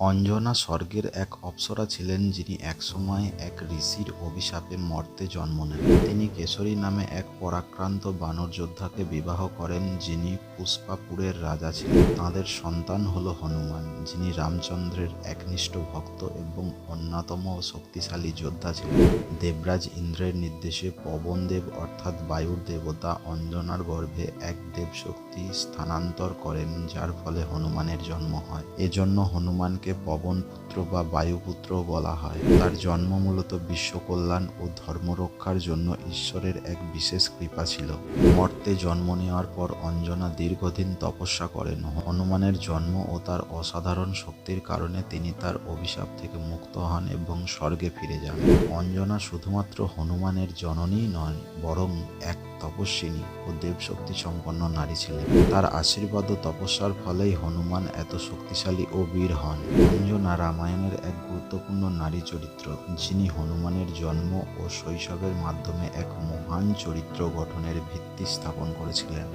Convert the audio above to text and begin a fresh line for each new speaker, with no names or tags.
অঞ্জনা স্বর্গের এক অপ্সরা ছিলেন যিনি একসময় এক ঋষির অভিশাপে মর্তে জন্ম নেন। তিনি কেশরী নামে এক পরাক্রান্ত বানর যোদ্ধাকে বিবাহ করেন যিনি পুষ্পাপুরের রাজা ছিলেন। তাঁদের সন্তান হল হনুমান, যিনি রামচন্দ্রের একনিষ্ঠ ভক্ত এবং অন্যতম শক্তিশালী যোদ্ধা ছিলেন। দেবরাজ ইন্দ্রের নির্দেশে পবনদেব অর্থাৎ বায়ুর দেবতা অঞ্জনার গর্ভে এক দেবশক্তি স্থানান্তর করেন, যার ফলে হনুমানের জন্ম হয়। এজন্য হনুমানকে পবনপুত্র বা বায়ুপুত্র বলা হয়। তার জন্ম মূলত বিশ্বকল্যাণ ও ধর্মরক্ষার জন্য ঈশ্বরের এক বিশেষ কৃপা ছিল। মর্তে জন্ম নেওয়ার পর অঞ্জনা দীর্ঘদিন তপস্যা করেন। হনুমানের জন্ম ও তার অসাধারণ শক্তির কারণে তিনি তার অভিশাপ থেকে মুক্ত হন এবং স্বর্গে ফিরে যান। অঞ্জনা শুধুমাত্র হনুমানের জননীই নয় বরং এক তপস্বিনী ও দেবশক্তি সম্পন্ন নারী ছিলেন। তার আশীর্বাদ ও তপস্যার ফলেই হনুমান এত শক্তিশালী ও বীর হন। কুঞ্জনা রামায়ণের এক গুরুত্বপূর্ণ নারী চরিত্র, যিনি হনুমানের জন্ম ও শৈশবের মাধ্যমে এক মহান চরিত্র গঠনের ভিত্তি স্থাপন করেছিলেন।